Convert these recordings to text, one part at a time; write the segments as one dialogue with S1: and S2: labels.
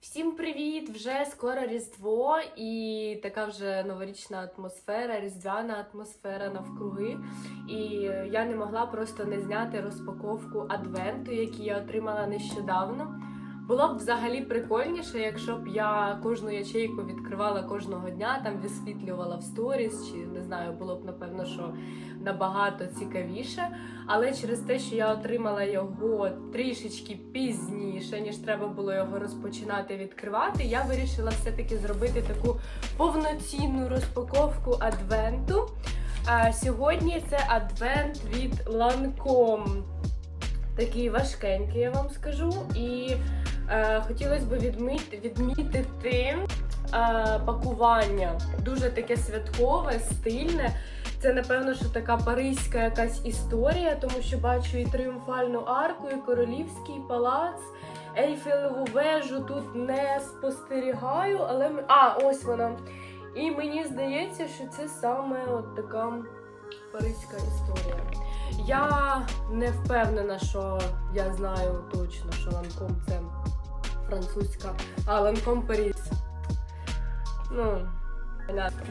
S1: Всім привіт! Вже скоро Різдво і така вже новорічна атмосфера, різдвяна атмосфера навкруги. І я не могла просто не зняти розпаковку адвенту, який я отримала нещодавно. Було б взагалі прикольніше, якщо б я кожну ячейку відкривала кожного дня, там висвітлювала в сторіс, чи не знаю, було б напевно, що набагато цікавіше. Але через те, що я отримала його трішечки пізніше, ніж треба було його розпочинати відкривати, я вирішила все-таки зробити таку повноцінну розпаковку адвенту. А сьогодні це адвент від Lancome. Такий важкенький, я вам скажу. І хотілося б відмити, відмітити е, пакування. Дуже таке святкове, стильне. Це, напевно, що така паризька якась історія, тому що бачу і тріумфальну арку, і королівський палац. Ейфелеву вежу тут не спостерігаю, але. А, ось вона. І мені здається, що це саме от така паризька історія. Я не впевнена, що я знаю точно, що Ланком це французька, Аленком Паріс. Ну,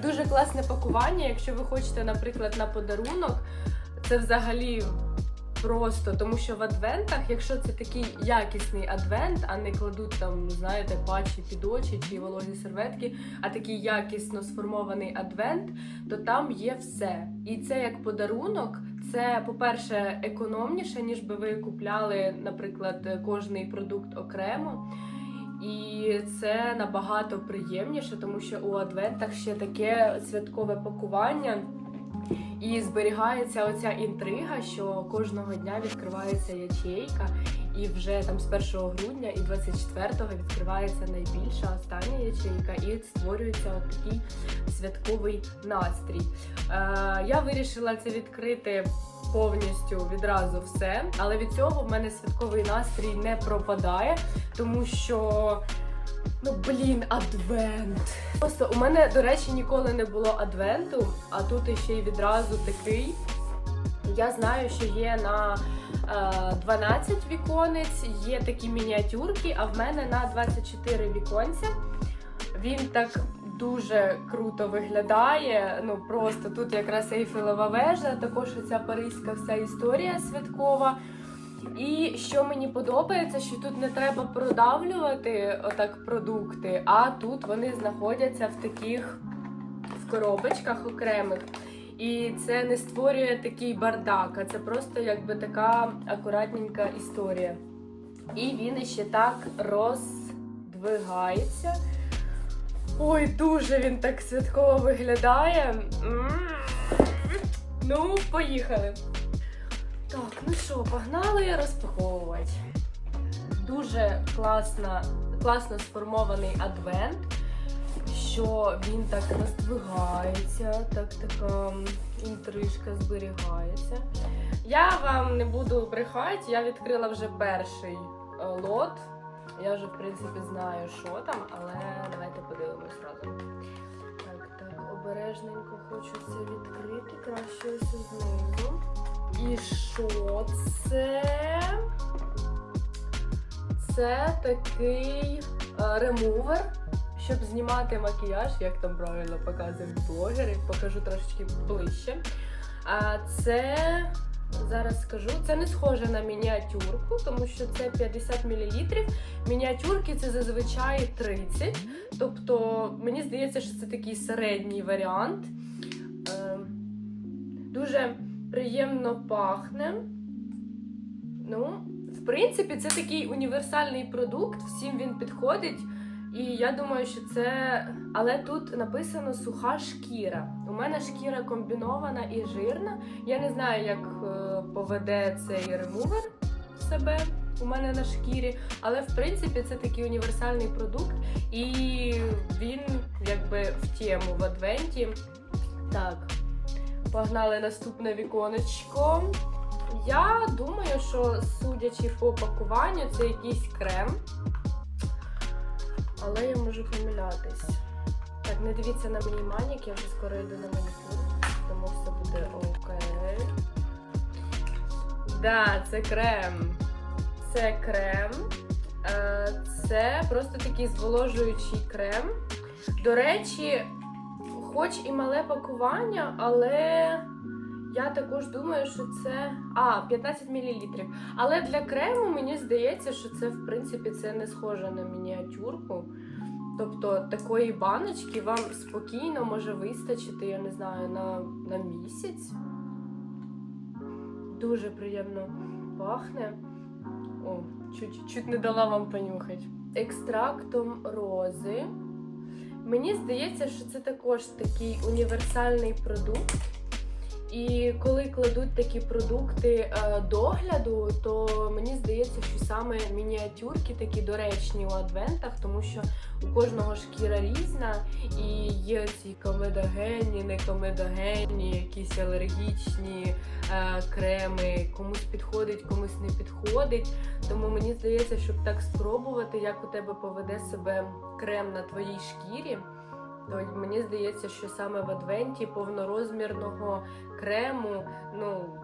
S1: дуже класне пакування. Якщо ви хочете, наприклад, на подарунок, це взагалі просто, тому що в адвентах, якщо це такий якісний адвент, а не кладуть там, знаєте, патчі під очі чи вологі серветки, а такий якісно сформований адвент, то там є все. І це як подарунок. Це, по-перше, економніше, ніж би ви купляли, наприклад, кожний продукт окремо. І це набагато приємніше, тому що у адвентах ще таке святкове пакування. І зберігається оця інтрига, що кожного дня відкривається ячейка, і вже там з 1 грудня і 24-го відкривається найбільша остання ячейка, і створюється от такий святковий настрій. Е, я вирішила це відкрити повністю відразу все, але від цього в мене святковий настрій не пропадає, тому що. Ну, блін, адвент. Просто у мене, до речі, ніколи не було адвенту, а тут іще й відразу такий. Я знаю, що є на е, 12 віконець, є такі мініатюрки, а в мене на 24 віконця. Він так дуже круто виглядає. Ну просто тут якраз Ейфелева вежа, також ця паризька вся історія святкова. І що мені подобається, що тут не треба продавлювати отак продукти, а тут вони знаходяться в таких в коробочках окремих. І це не створює такий бардак, а це просто якби така акуратненька історія. І він ще так роздвигається. Ой, дуже він так святково виглядає. Ну, поїхали. Так, ну що, погнали розпаковувати. Дуже класна, класно сформований адвент, що він так роздвигається, так така інтрижка зберігається. Я вам не буду брехати, я відкрила вже перший е, лот. Я вже, в принципі, знаю, що там, але давайте подивимось разом. Обережненько хочу це відкрити, краще ось знизу. І що це? Це такий е, ремувер, щоб знімати макіяж, як там правильно показують блогери. Покажу трошечки ближче. А це зараз скажу, це не схоже на мініатюрку, тому що це 50 мл. Мініатюрки це зазвичай 30. Тобто, мені здається, що це такий середній варіант. Е, дуже приємно пахне. Ну, в принципі, це такий універсальний продукт, всім він підходить. І я думаю, що це. Але тут написано суха шкіра. У мене шкіра комбінована і жирна. Я не знаю, як е, поведе цей ремувер себе у мене на шкірі, але в принципі це такий універсальний продукт, і він якби в тему в адвенті. Так, погнали наступне віконечко. Я думаю, що судячи по пакуванню, це якийсь крем. Але я можу помилятись. Так, не дивіться на мій манік, я вже скоро йду на манікюр, тому все буде окей. Да, це крем. Це крем. Е, Це просто такий зволожуючий крем. До речі, хоч і мале пакування, але я також думаю, що це. А, 15 мл. Але для крему мені здається, що це, в принципі, це не схоже на мініатюрку. Тобто такої баночки вам спокійно може вистачити, я не знаю, на, на місяць. Дуже приємно пахне. О, чуть, чуть не дала вам понюхати. Екстрактом рози. Мені здається, що це також такий універсальний продукт. І коли кладуть такі продукти е, догляду, то мені здається, що саме мініатюрки такі доречні у адвентах, тому що у кожного шкіра різна, і є ці комедогенні, некомедогенні, якісь алергічні е, креми, комусь підходить, комусь не підходить. Тому мені здається, щоб так спробувати, як у тебе поведе себе крем на твоїй шкірі. То мені здається, що саме в адвенті повнорозмірного крему, ну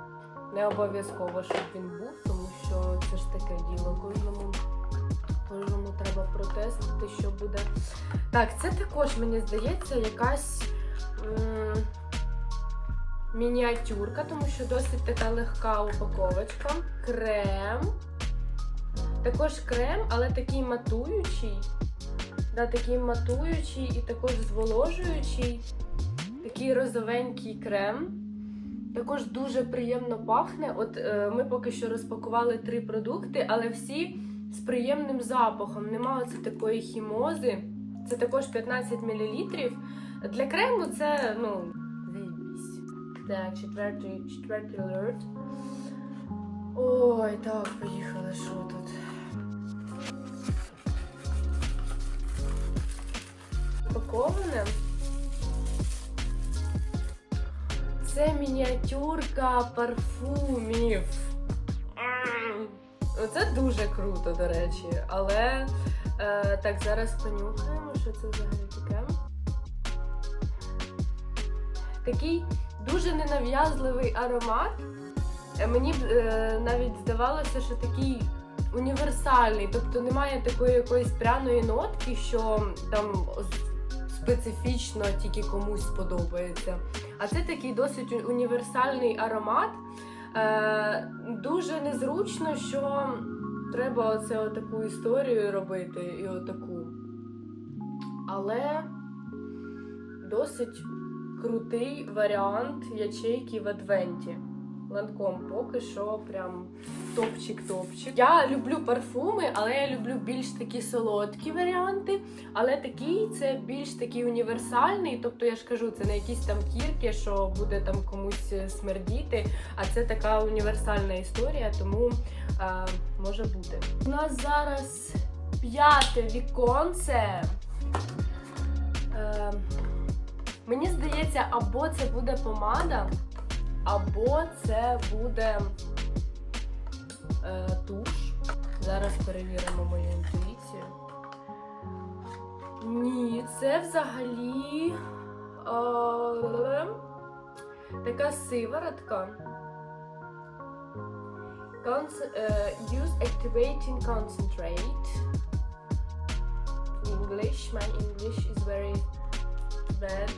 S1: не обов'язково, щоб він був, тому що це ж таке діло. Кожному, кожному треба протестити, що буде. Так, це також мені здається якась мініатюрка, тому що досить така легка упаковочка. Крем. Також крем, але такий матуючий. Да, такий матуючий і також зволожуючий. Такий розовенький крем. Також дуже приємно пахне. От е, ми поки що розпакували три продукти, але всі з приємним запахом. Нема оце такої хімози. Це також 15 мл. Для крему це, ну. Так, четвертий, четвертий алерт. Ой, так, поїхали, що тут? Упаковане. Це мініатюрка парфумів. Це дуже круто, до речі. Але е, так, зараз понюхаємо, що це взагалі таке. Такий дуже ненав'язливий аромат. Е, Мені е, навіть здавалося, що такий універсальний, тобто немає такої якоїсь пряної нотки, що там специфічно тільки комусь сподобається. А це такий досить універсальний аромат. Е, дуже незручно, що треба оце отаку історію робити і отаку. Але досить крутий варіант ячейки в адвенті. Ланком поки що прям топчик-топчик. Я люблю парфуми, але я люблю більш такі солодкі варіанти. Але такий це більш такий універсальний. Тобто я ж кажу, це не якісь там кірки, що буде там комусь е, смердіти. А це така універсальна історія, тому е, може бути. У нас зараз п'яте віконце. Е, мені здається, або це буде помада, або це буде е, туш. Зараз перевіримо мою інтуїцію. Ні, це взагалі е, така сиворотка. Conce- е, use activating concentrate. English. My English is very bad.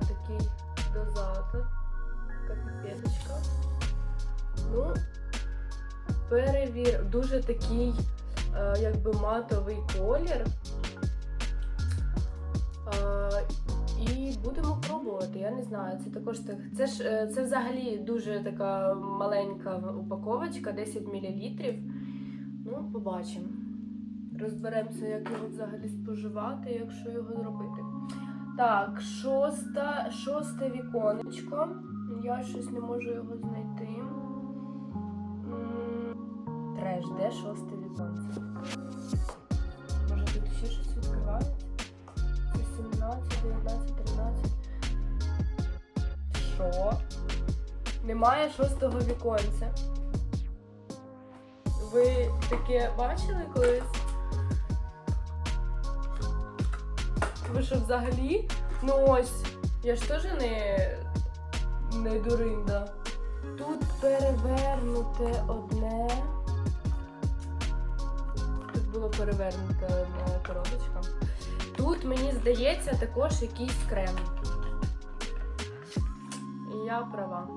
S1: Такий дозатор. Піпеточка. Ну, перевір. Дуже такий, е, якби матовий колір. Е, і будемо пробувати. Я не знаю. Це також так. Це ж е, це взагалі дуже така маленька упаковочка, 10 мл. Ну, побачимо. Розберемося, як його взагалі споживати, якщо його зробити. Так, шоста, шосте віконечко. Я щось не можу його знайти. Треш, де шосте віконце? Може тут ще щось відкривається? Це 17, 19, 13. Що? Немає шостого віконця. Ви таке бачили колись? Ви що взагалі? Ну ось, я ж теж не, не дуринда. Тут перевернуте одне. Тут було перевернута одна коробочка. Тут, мені здається, також якийсь крем. І я права.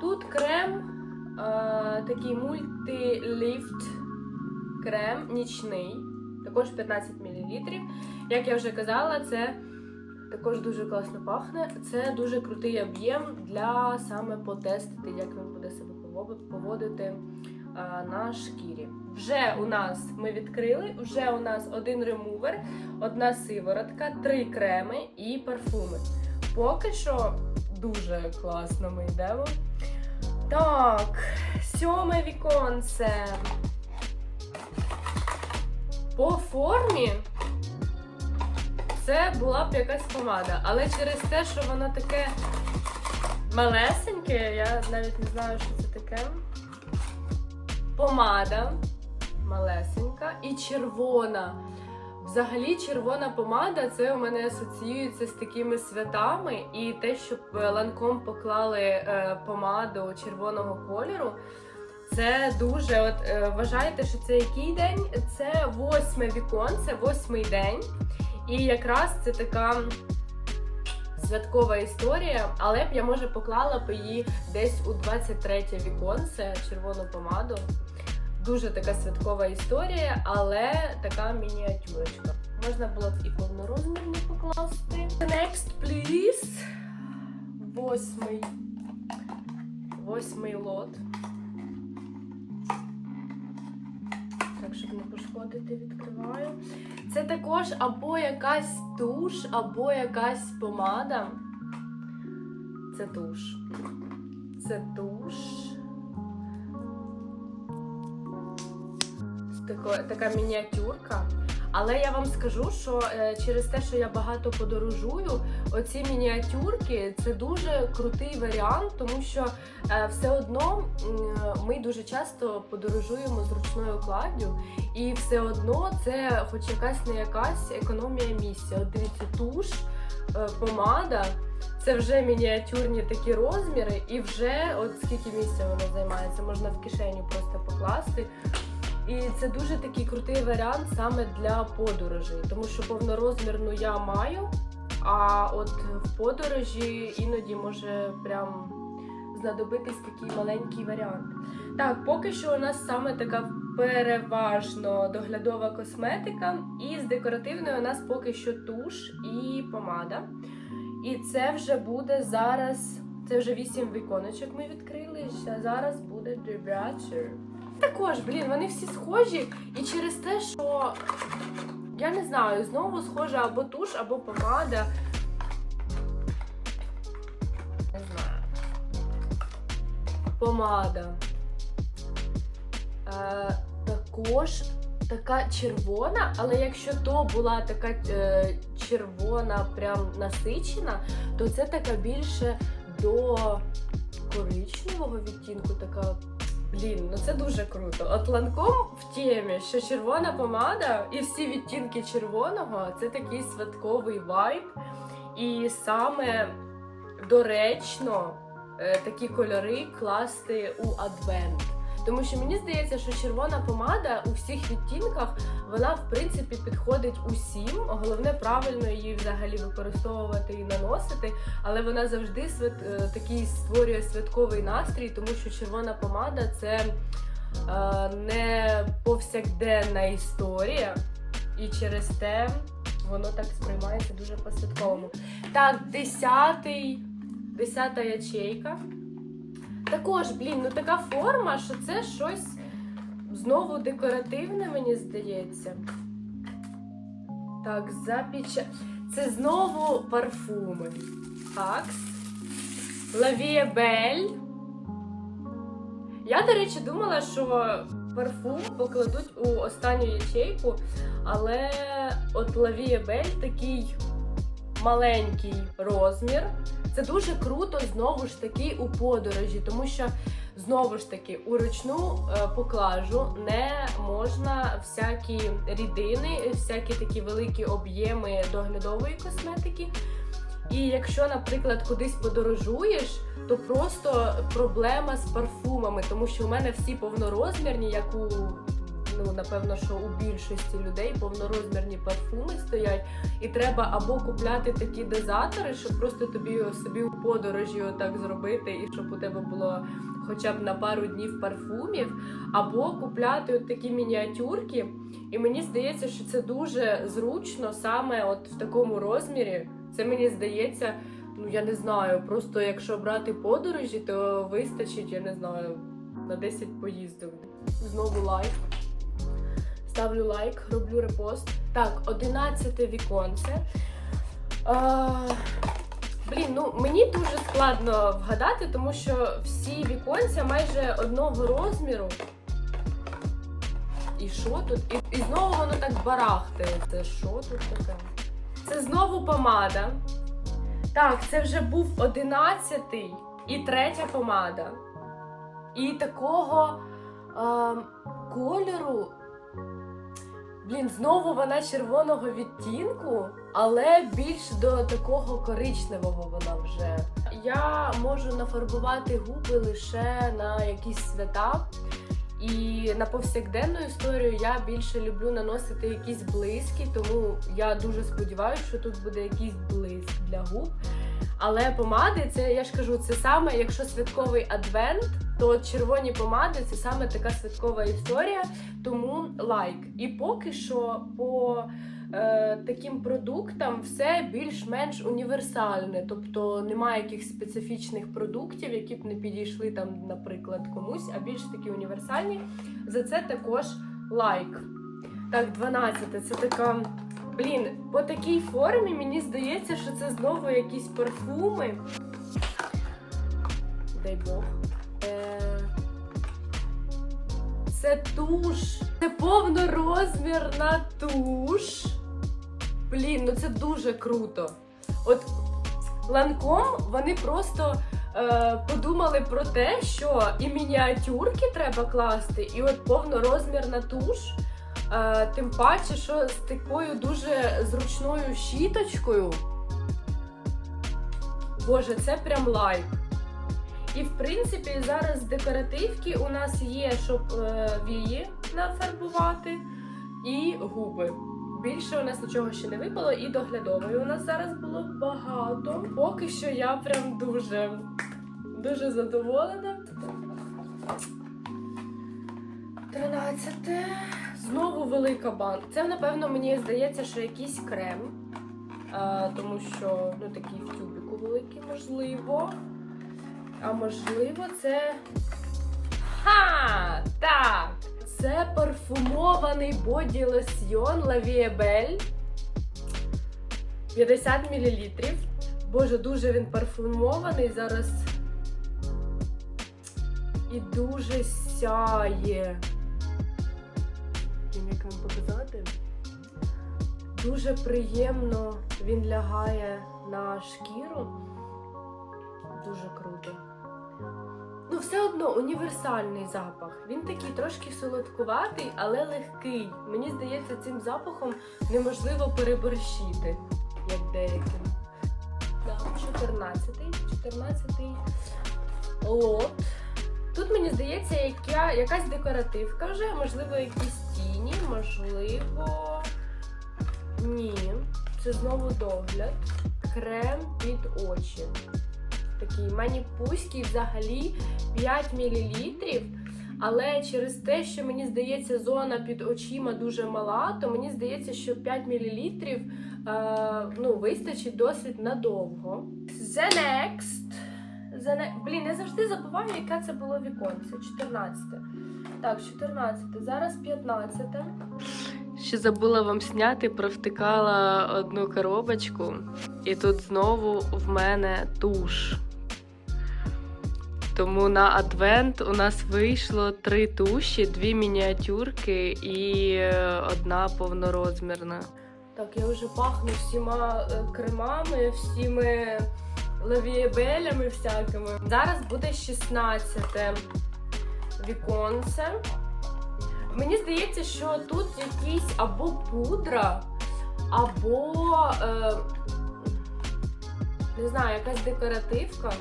S1: Тут крем, е, такий мультиліфт крем нічний, також 15 мл. Як я вже казала, це також дуже класно пахне. Це дуже крутий об'єм для саме потестити, як він буде себе поводити на шкірі. Вже у нас ми відкрили, вже у нас один ремувер, одна сиворотка, три креми і парфуми. Поки що дуже класно ми йдемо. Так, сьоме віконце. По формі це була б якась помада, але через те, що воно таке малесеньке, я навіть не знаю, що це таке. Помада малесенька і червона. Взагалі, червона помада це у мене асоціюється з такими святами, і те, щоб ланком поклали е, помаду червоного кольору. Це дуже от е, вважайте, що це який день? Це восьме віконце, восьмий день. І якраз це така святкова історія, але б я може поклала б її десь у 23 віконце червону помаду. Дуже така святкова історія, але така мініатюрочка. Можна було б і повнорозмірну покласти. Next, please. Восьмий. Восьмий лот. Так, щоб не пошкодити, відкриваю. Це також або якась туш, або якась помада. Це туш. Це туш. Така, така мініатюрка. Але я вам скажу, що е, через те, що я багато подорожую, оці мініатюрки це дуже крутий варіант, тому що е, все одно м, ми дуже часто подорожуємо з ручною кладдю, і все одно це, хоч якась не якась економія місця. От дивіться, туш, е, помада. Це вже мініатюрні такі розміри, і вже от скільки місця воно займає, це можна в кишеню просто покласти. І це дуже такий крутий варіант саме для подорожей, тому що повнорозмірну я маю, а от в подорожі іноді може прям знадобитись такий маленький варіант. Так, поки що у нас саме така переважно доглядова косметика, і з декоративною у нас поки що туш і помада. І це вже буде зараз. Це вже 8 віконочок ми відкрили. Ще зараз буде дев'ятий. Також, блін, вони всі схожі, і через те, що я не знаю, знову схожа або туш, або помада. Не знаю. Помада. Е, також така червона, але якщо то була така е, червона, прям насичена, то це така більше до коричневого відтінку, така Блін, ну це дуже круто. От ланком в темі, що червона помада і всі відтінки червоного це такий святковий вайб. І саме доречно е, такі кольори класти у адвент. Тому що мені здається, що червона помада у всіх відтінках вона в принципі підходить усім. Головне правильно її взагалі використовувати і наносити, але вона завжди свят... е, такий створює святковий настрій, тому що червона помада це е, не повсякденна історія, і через те воно так сприймається дуже по-святковому. Так, десятий, десята ячейка. Також, блін, ну така форма, що це щось знову декоративне, мені здається. Так, запіча. Це знову парфуми. Акс. Лавієбель. Я, до речі, думала, що парфум покладуть у останню ячейку, але от Лавієбель такий маленький розмір. Це дуже круто знову ж таки у подорожі, тому що знову ж таки у ручну е, поклажу не можна всякі рідини, всякі такі великі об'єми доглядової косметики І якщо, наприклад, кудись подорожуєш, то просто проблема з парфумами, тому що у мене всі повнорозмірні, як у ну напевно, що у більшості людей повнорозмірні парфуми стоять, і треба або купляти такі дозатори, щоб просто тобі собі у подорожі отак зробити, і щоб у тебе було хоча б на пару днів парфумів, або купляти от такі мініатюрки. І мені здається, що це дуже зручно саме от в такому розмірі. Це мені здається, ну я не знаю, просто якщо брати подорожі, то вистачить, я не знаю, на 10 поїздок. Знову лайк. Ставлю лайк, роблю репост. Так, 11 віконце. А, блін, ну мені дуже складно вгадати, тому що всі віконця майже одного розміру. І що тут? І, і знову воно так барахтає. Це що тут таке? Це знову помада. Так, це вже був одинадцятий і третя помада. І такого е, кольору. Блін, знову вона червоного відтінку, але більш до такого коричневого вона вже. Я можу нафарбувати губи лише на якісь свята. І на повсякденну історію я більше люблю наносити якісь блиски, тому я дуже сподіваюся, що тут буде якийсь блиск для губ. Але помади, це я ж кажу, це саме, якщо святковий адвент, то червоні помади це саме така святкова історія, тому лайк. І поки що по е, таким продуктам все більш-менш універсальне, тобто немає якихось специфічних продуктів, які б не підійшли там, наприклад, комусь, а більш такі універсальні. За це також лайк. Так, 12 це така. Блін, по такій формі мені здається, що це знову якісь парфуми. Дай Бог. Е, Це туш. Це повнорозмірна туш. Блін, ну це дуже круто. От ланком вони просто е, подумали про те, що і мініатюрки треба класти, і от повнорозмірна туш. Е, тим паче, що з такою дуже зручною щіточкою. Боже, це прям лайк. І в принципі, зараз декоративки у нас є, щоб е, вії нафарбувати, і губи. Більше у нас нічого ще не випало, і доглядової у нас зараз було багато. Поки що я прям дуже, дуже задоволена. 13. Знову велика банка. Це, напевно, мені здається, що якийсь крем. А, тому що ну, такий в тюбику великий, можливо. А можливо, це. Ха! Так! Це парфумований боді лосьйон La 50 мл. Боже, дуже він парфумований зараз. І дуже сяє. Показати? Дуже приємно він лягає на шкіру. Дуже круто. Ну, все одно універсальний запах. Він такий трошки солодкуватий, але легкий. Мені здається, цим запахом неможливо переборщити, як деяким. 14-й, 14-й лот. Тут мені здається, яка, якась декоративка вже, можливо, якісь можливо. Ні. Це знову догляд. Крем під очі. Такий маніпуський взагалі 5 мл. Але через те, що мені здається, зона під очима дуже мала, то мені здається, що 5 мл е, ну, вистачить досить надовго. The next. The ne- Блін, я завжди забуваю, яке це було віконце. 14. Так, 14. Зараз 15. Ще забула вам зняти, провтикала одну коробочку, і тут знову в мене туш. Тому на адвент у нас вийшло три туші, дві мініатюрки і е, одна повнорозмірна. Так, я вже пахну всіма е, кремами, всіми лавієбелями всякими. Зараз буде 16 віконце. Мені здається, що тут якийсь або пудра, або. Е, не знаю, якась декоративка.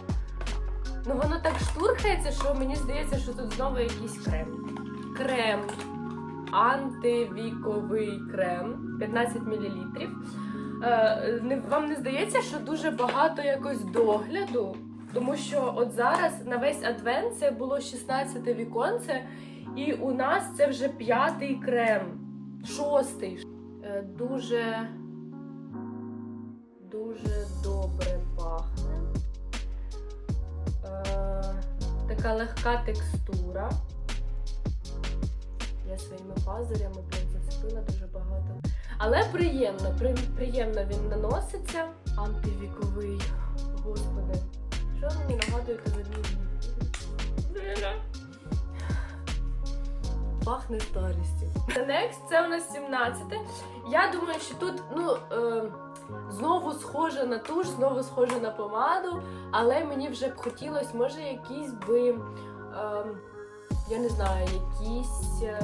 S1: Ну воно так штурхається, що мені здається, що тут знову якийсь крем. Крем. Антивіковий крем 15 мл. Е, вам не здається, що дуже багато якось догляду? Тому що от зараз на весь адвент це було 16 віконце, і у нас це вже п'ятий крем, шостий. Е, дуже, дуже добре пахне. Е, така легка текстура. Я своїми пазурями зацепила дуже багато. Але приємно, приємно він наноситься. Антивіковий. Господи. Що ви мені нагадуєте за Пахне старістю. Next, це у нас 17. Я думаю, що тут, ну. Е, Знову схоже на туш, знову схоже на помаду, але мені вже б хотілося, може, якийсь би, е, я не знаю, якийсь е,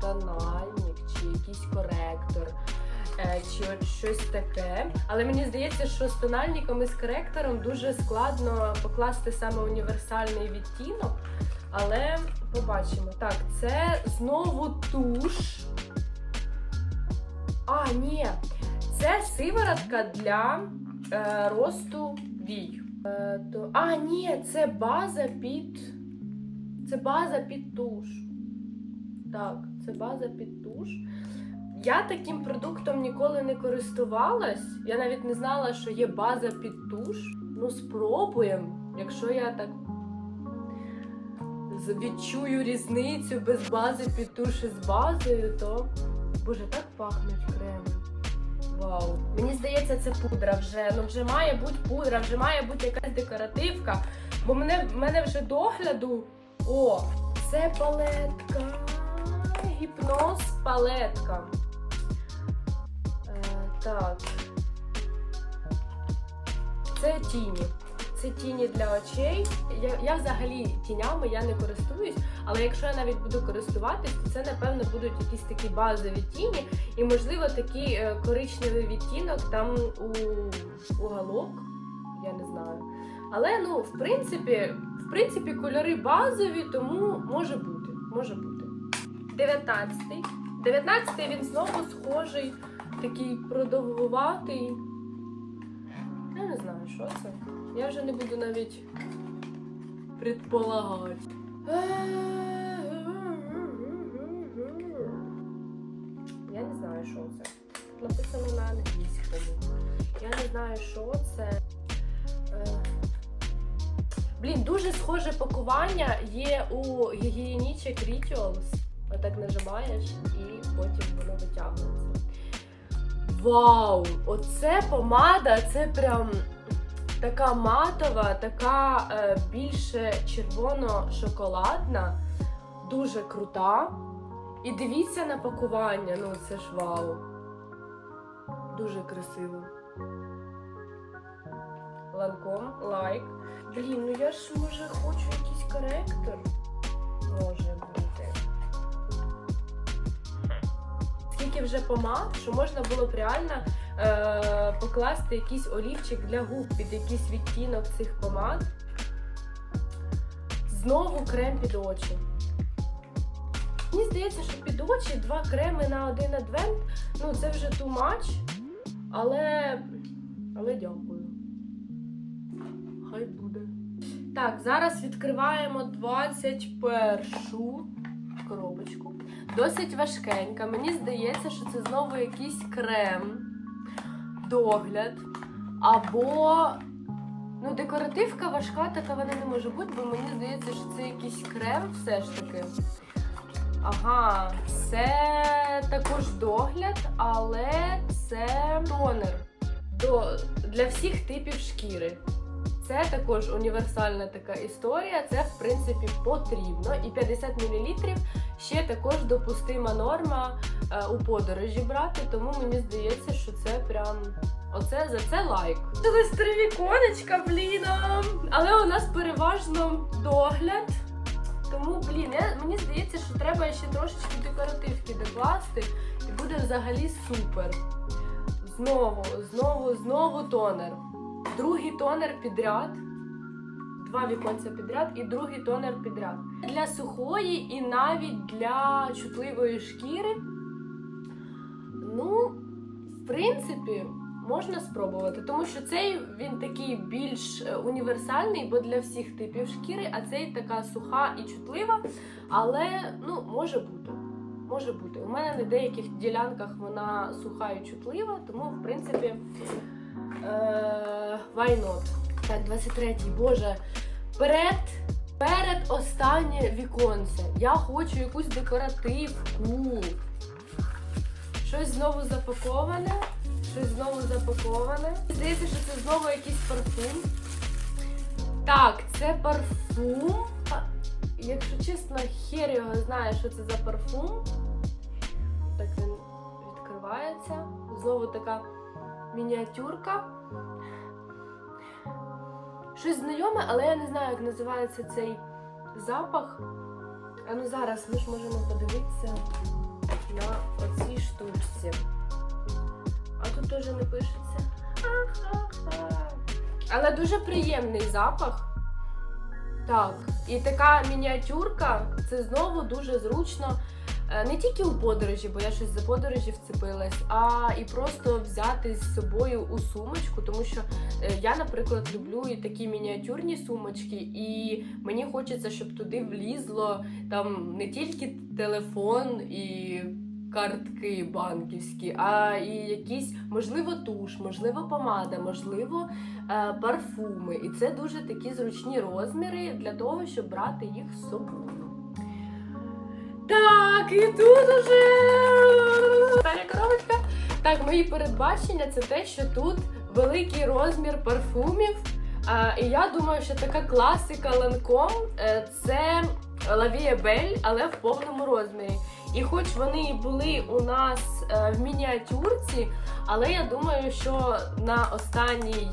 S1: тональник чи якийсь коректор, чи от щось таке. Але мені здається, що з тональником і з коректором дуже складно покласти саме універсальний відтінок. Але побачимо. Так, це знову туш. А, ні, це сиворотка для е, росту вій. Е, то... А, ні, це база під. Це база під туш. Так, це база під туш. Я таким продуктом ніколи не користувалась. Я навіть не знала, що є база під туш. Ну, спробуємо. Якщо я так відчую різницю без бази під туш і з базою, то Боже, так пахнуть креми. Вау. Мені здається, це пудра вже. Ну вже має бути пудра, вже має бути якась декоративка. Бо мене, мене вже догляду. О, це палетка. Гіпноз палетка. Так. Це тіні. Це тіні для очей. Я, я взагалі тінями я не користуюсь, але якщо я навіть буду користуватись, то це напевно будуть якісь такі базові тіні, і можливо такий е, коричневий відтінок там у уголок, я не знаю. Але ну, в принципі, в принципі, кольори базові, тому може бути. Може бути. 19-й. 19-й він знову схожий, такий продовгуватий. Я не знаю, що це. Я вже не буду навіть предполагати. Я не знаю, що це. Написано на англійському. Я не знаю, що це. Е, Блін, дуже схоже пакування є у гігієнічок Rituals. Отак нажимаєш і потім воно витягується. Вау! Оце помада, це прям така матова, така е, більше червоно-шоколадна, дуже крута. І дивіться на пакування, ну це ж вау. Дуже красиво. Ланком, лайк. Блін, ну я ж може хочу якийсь коректор. Може бути. Скільки вже помад, що можна було б реально е, покласти якийсь олівчик для губ під якийсь відтінок цих помад. Знову крем під очі. Мені здається, що під очі два креми на один адвент. Ну, це вже too much. Але. Але дякую. Хай буде. Так, зараз відкриваємо 21 коробочку. Досить важкенька. Мені здається, що це знову якийсь крем, догляд. Або. Ну, декоративка важка, така вона не може бути, бо мені здається, що це якийсь крем все ж таки. Ага, це також догляд, але це тонер до, для всіх типів шкіри. Це також універсальна така історія. Це в принципі потрібно. І 50 мл ще також допустима норма е, у подорожі брати. Тому мені здається, що це прям оце за це лайк. Це три віконечка, блін. Але у нас переважно догляд. Тому, блін, я, мені здається, що треба ще трошечки декоративки докласти, і буде взагалі супер. Знову, знову, знову тонер. Другий тонер підряд. Два віконця підряд і другий тонер підряд. Для сухої і навіть для чутливої шкіри. Ну, в принципі, можна спробувати, тому що цей він такий більш е, універсальний, бо для всіх типів шкіри, а цей така суха і чутлива, але ну, може бути. Може бути. У мене на деяких ділянках вона суха і чутлива, тому в принципі е- why not? Так, 23-й, боже. Перед, перед останнє віконце. Я хочу якусь декоративку. Щось знову запаковане. Щось знову запаковане. Здається, що це знову якийсь парфум. Так, це парфум. Якщо чесно, хер його знає, що це за парфум. Так він відкривається. Знову така мініатюрка. Щось знайоме, але я не знаю, як називається цей запах. А ну зараз ми ж можемо подивитися на оцій штучці. А тут теж не пишеться. Але дуже приємний запах. Так, і така мініатюрка це знову дуже зручно. Е, Не тільки у подорожі, бо я щось за подорожі вцепилась, а і просто взяти з собою у сумочку, тому що е, я, наприклад, люблю і такі мініатюрні сумочки, і мені хочеться, щоб туди влізло там не тільки телефон і картки банківські, а і якісь, можливо, туш, можливо, помада, можливо, е, парфуми. І це дуже такі зручні розміри для того, щоб брати їх з собою. Так, і тут уже остання коробочка. Так, мої передбачення це те, що тут великий розмір парфумів. А, і я думаю, що така класика Lancome е, це La Vie Belle, але в повному розмірі. І хоч вони і були у нас е, в мініатюрці, але я думаю, що на останній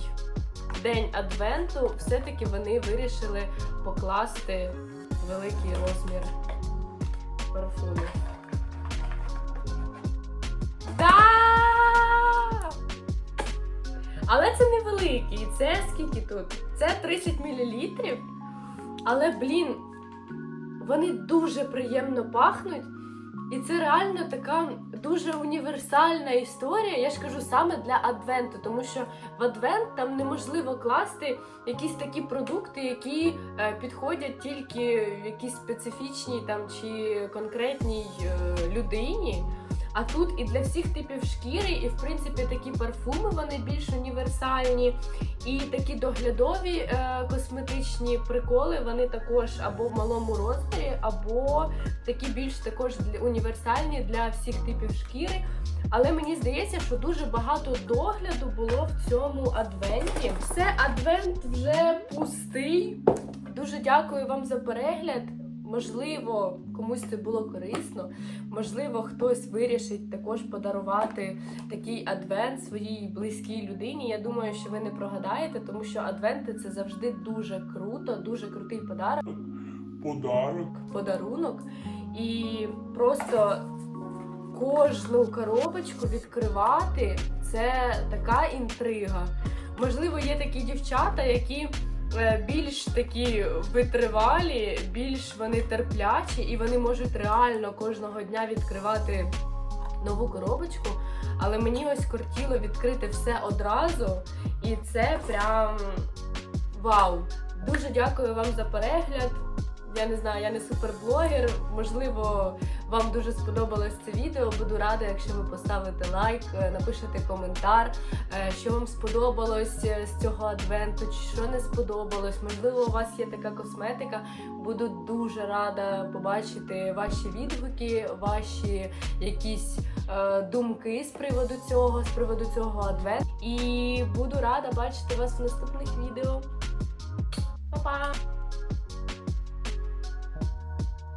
S1: день адвенту все-таки вони вирішили покласти великий розмір парфумів. Да! Але це невеликий. Це скільки тут? Це 30 мл. Але, блін, вони дуже приємно пахнуть. І це реально така дуже універсальна історія. Я ж кажу саме для адвенту, тому що в адвент там неможливо класти якісь такі продукти, які е, підходять тільки якійсь специфічній там чи конкретній е, людині. А тут і для всіх типів шкіри, і в принципі такі парфуми вони більш універсальні, і такі доглядові е, косметичні приколи вони також або в малому розмірі, або такі більш також універсальні для всіх типів шкіри. Але мені здається, що дуже багато догляду було в цьому адвенті. Все, адвент вже пустий. Дуже дякую вам за перегляд. Можливо, комусь це було корисно. Можливо, хтось вирішить також подарувати такий адвент своїй близькій людині. Я думаю, що ви не прогадаєте, тому що адвенти це завжди дуже круто, дуже крутий подарок
S2: подарок.
S1: подарунок. І просто кожну коробочку відкривати це така інтрига. Можливо, є такі дівчата, які більш такі витривалі, більш вони терплячі, і вони можуть реально кожного дня відкривати нову коробочку. Але мені ось кортіло відкрити все одразу, і це прям вау! Дуже дякую вам за перегляд. Я не знаю, я не суперблогер. Можливо, вам дуже сподобалось це відео. Буду рада, якщо ви поставите лайк, е, напишете коментар, е, що вам сподобалось е, з цього адвенту, чи що не сподобалось. Можливо, у вас є така косметика. Буду дуже рада побачити ваші відгуки, ваші якісь думки з приводу цього, з приводу цього адвенту. І буду рада бачити вас в наступних відео. Па-па!